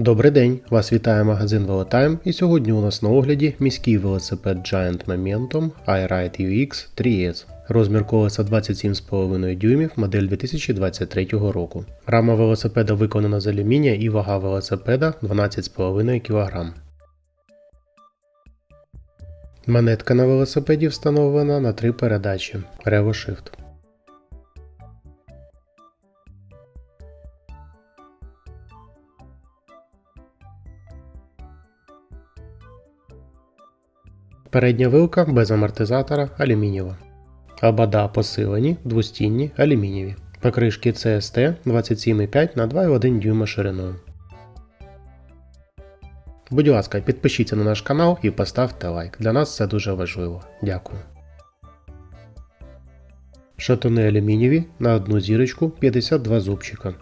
Добрий день! Вас вітає магазин Велотайм і сьогодні у нас на огляді міський велосипед Giant Momentum iRide UX 3S. Розмір колеса 27,5 дюймів, модель 2023 року. Рама велосипеда виконана з алюмінія і вага велосипеда 12,5 кг. Манетка на велосипеді встановлена на три передачі RevoShift. Передня вилка без амортизатора алюмінієва. Обода посилені, двостінні, алюмінієві. Покришки CST 27,5 на 2,1 дюйма шириною. Будь ласка, підпишіться на наш канал і поставте лайк. Для нас це дуже важливо. Дякую. Шатуни алюмінієві на одну зірочку 52 зубчика.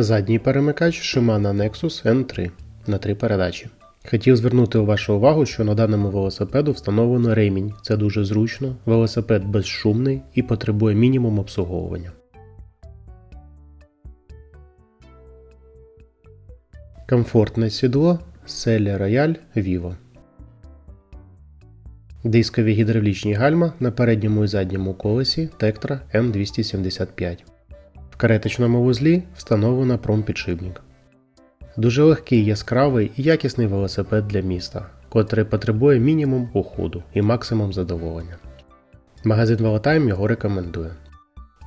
Задній перемикач Shimano Nexus N3 на три передачі. Хотів звернути вашу увагу, що на даному велосипеду встановлено ремінь. Це дуже зручно, велосипед безшумний і потребує мінімум обслуговування. Комфортне сідло Selle Royal Vivo. Дискові гідравлічні гальма на передньому і задньому колесі Tektра M275. Кареточному вузлі встановлено промпідшипник. Дуже легкий, яскравий і якісний велосипед для міста, котрий потребує мінімум уходу і максимум задоволення. Магазин Велотайм його рекомендує.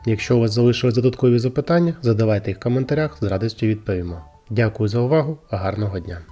Якщо у вас залишились додаткові запитання, задавайте їх в коментарях, з радістю відповімо. Дякую за увагу, гарного дня!